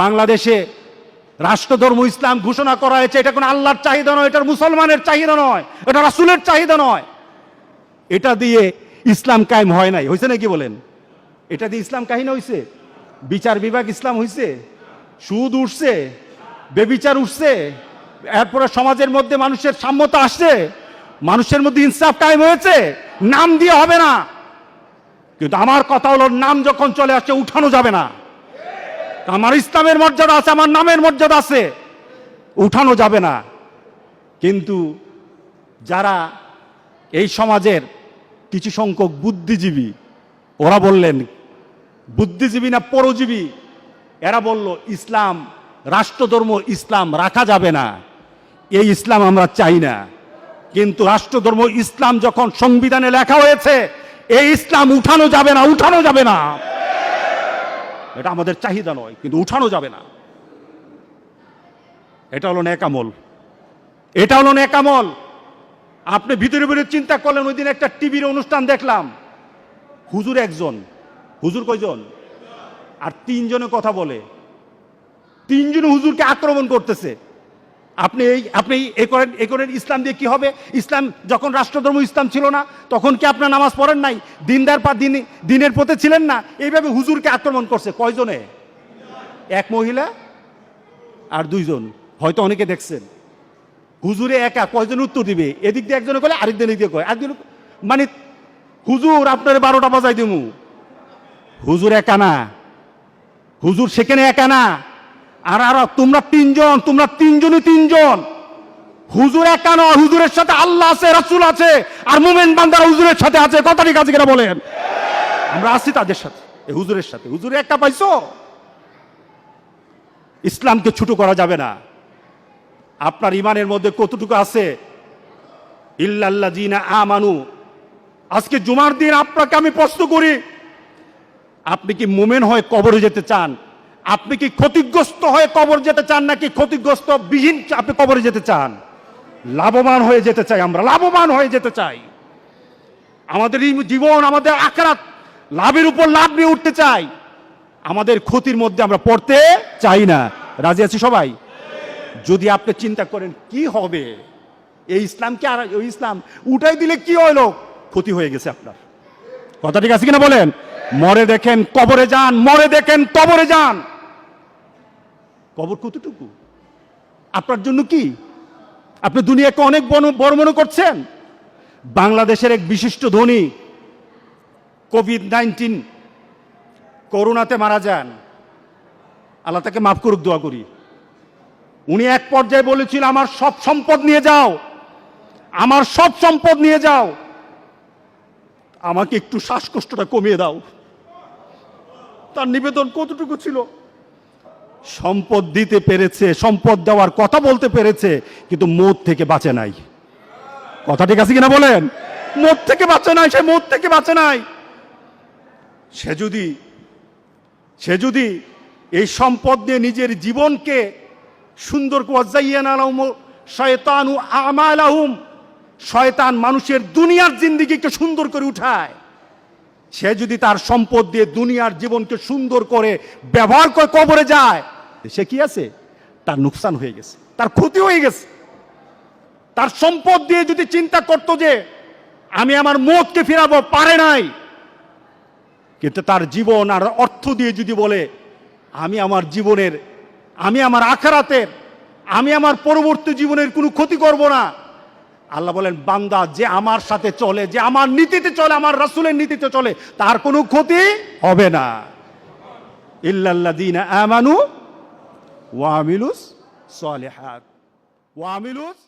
বাংলাদেশে রাষ্ট্রধর্ম ইসলাম ঘোষণা করা হয়েছে, এটা কোনো আল্লাহর চাহিদা নয়, এটা মুসলমানের চাহিদা নয়, এটা রাসুলের চাহিদা নয়। এটা দিয়ে ইসলাম কায়েম হয় নাই, হয়েছে নাকি বলেন? এটা দিয়ে ইসলাম কাহিনী হয়েছে বিচার বিভাগ ইসলাম হয়েছে সুদ উঠছে, বেবিচার উঠছে, এরপরে সমাজের মধ্যে মানুষের সাম্যতা আসছে, মানুষের মধ্যে ইনসাফ কায়েম হয়েছে, নাম দিয়ে হবে না। কিন্তু আমার কথা হলো, নাম যখন চলে আসছে, উঠানো যাবে না। আমার ইসলামের মর্যাদা আছে, আমার নামের মর্যাদা আছে। উঠানো যাবে না। কিন্তু যারা এই সমাজের কিছু সংখ্যক বুদ্ধিজীবী, ওরা বললেন, বুদ্ধিজীবী না পরজীবী? এরা বলল, ইসলাম, রাষ্ট্রধর্ম ইসলাম রাখা যাবে না। এই ইসলাম আমরা চাই না। কিন্তু রাষ্ট্রধর্ম ইসলাম যখন সংবিধানে লেখা হয়েছে, এই ইসলাম উঠানো যাবে না, উঠানো যাবে না। এটা আমাদের চাহিদা নয়, কিন্তু উঠানো যাবে না। এটা হলো ন্যাকামল। এটা হলো ন্যাকামল। আপনি ভিতরে ভিতরে চিন্তা করলেন ওই দিন একটা টিভির অনুষ্ঠান দেখলাম। হুজুর একজন। হুজুর কয়জন? আর তিনজনে কথা বলে। তিনজন হুজুরকে আক্রমণ করতেছে। আপনি এই, আপনি এ করেন এ করেন, ইসলাম দিয়ে কি হবে? ইসলাম যখন রাষ্ট্রধর্ম ইসলাম ছিল না, তখন কি আপনার নামাজ পড়েন নাই? দিনদার পা দিন, দিনের পথে ছিলেন না? এইভাবে হুজুরকে আক্রমণ করছে কয়জনে? এক মহিলা আর দুইজন। হয়তো অনেকে দেখছেন। হুজুরে একা কয়জন উত্তর দিবে? এদিক দিয়ে একজনে কলে আরেক দিন কয় আরেকজন মানে হুজুর আপনার বারোটা বাজাই দিমু। হুজুর একা না। হুজুর সেখানে একা না। আর আর তোমরা তিনজন, তোমরা তিনজনই তিনজন। হুজুর একা নয়, হুজুরের সাথে আল্লাহ আছে, রাসূল আছে, আর মুমেন বান্দারা হুজুরের সাথে আছে। কথাটি কাজে কিনা বলেন? আমরা আছি তাদের সাথে হুজুরের সাথে। হুজুরে একটা পাইছো? ইসলামকে ছোট করা যাবে না। আপনার ইমানের মধ্যে কতটুকু আছে? ইল্লাল্লাহ জিনা আমানু। আজকে জুমার দিন আপনাকে আমি প্রশ্ন করি, আপনি কি মোমেন হয়ে কবরে যেতে চান? আপনি কি ক্ষতিগ্রস্ত হয়ে কবর যেতে চান নাকি ক্ষতিগ্রস্ত বিহীন আপনি কবরে যেতে চান? লাভবান হয়ে যেতে চাই আমরা, লাভবান হয়ে যেতে চাই। আমাদের জীবন, আমাদের আখরাত লাভের উপর লাভ নিয়ে উঠতে চাই। আমাদের ক্ষতির মধ্যে আমরা পড়তে চাই না। রাজি আছি সবাই? যদি আপনি চিন্তা করেন, কি হবে? এই ইসলামকে আর ওই ইসলাম উঠাই দিলে কি হইল? ক্ষতি হয়ে গেছে আপনার। কথা ঠিক আছে কিনা বলেন? মরে দেখেন, কবরে যান, মরে দেখেন, কবরে যান। কবর কতটুকু? আপনার জন্য কি? আপনি দুনিয়াকে অনেক বড়- মনে করছেন। বাংলাদেশের এক বিশিষ্ট ধনী কোভিড নাইন্টিন করোনাতে মারা যান। আল্লাহ তাকে মাফ করুক, দোয়া করি। উনি এক পর্যায়ে বলেছিল, আমার সব সম্পদ নিয়ে যাও। আমার সব সম্পদ নিয়ে যাও। আমাকে একটু শ্বাসকষ্টটা কমিয়ে দাও। তার নিবেদন কতটুকু ছিল? সম্পদ দিতে পেরেছে, সম্পদ দেওয়ার কথা বলতে পেরেছে, কিন্তু মদ থেকে বাঁচে নাই। কথা ঠিক আছে কিনা বলেন? মদ থেকে বাঁচে নাই, সে মদ থেকে বাঁচে নাই। সে যদি সে যদি এই সম্পদ দিয়ে নিজের জীবনকে সুন্দর শয়তানু শয়তান মানুষের দুনিয়ার জিন্দিগিকে সুন্দর করে উঠায়। সে যদি তার সম্পদ দিয়ে দুনিয়ার জীবনকে সুন্দর করে ব্যবহার করে কবরে যায় সে কি আছে? তার নুকসান হয়ে গেছে, তার ক্ষতি হয়ে গেছে। তার সম্পদ দিয়ে যদি চিন্তা করতো যে, আমি আমার মতকে ফেরাবো, পারে নাই। কিন্তু তার জীবন আর অর্থ দিয়ে যদি বলে, আমি আমার জীবনের, আমি আমার আখারাতের, আমি আমার পরবর্তী জীবনের কোনো ক্ষতি করব না। আল্লাহ বলেন, বান্দা যে আমার সাথে চলে, যে আমার নীতিতে চলে, আমার রাসূলের নীতিতে চলে, তার কোনো ক্ষতি হবে না। ইল্লাল্লাযীনা আমানু ওয়া সলেহাত সালিহাত ওয়া আমিলুস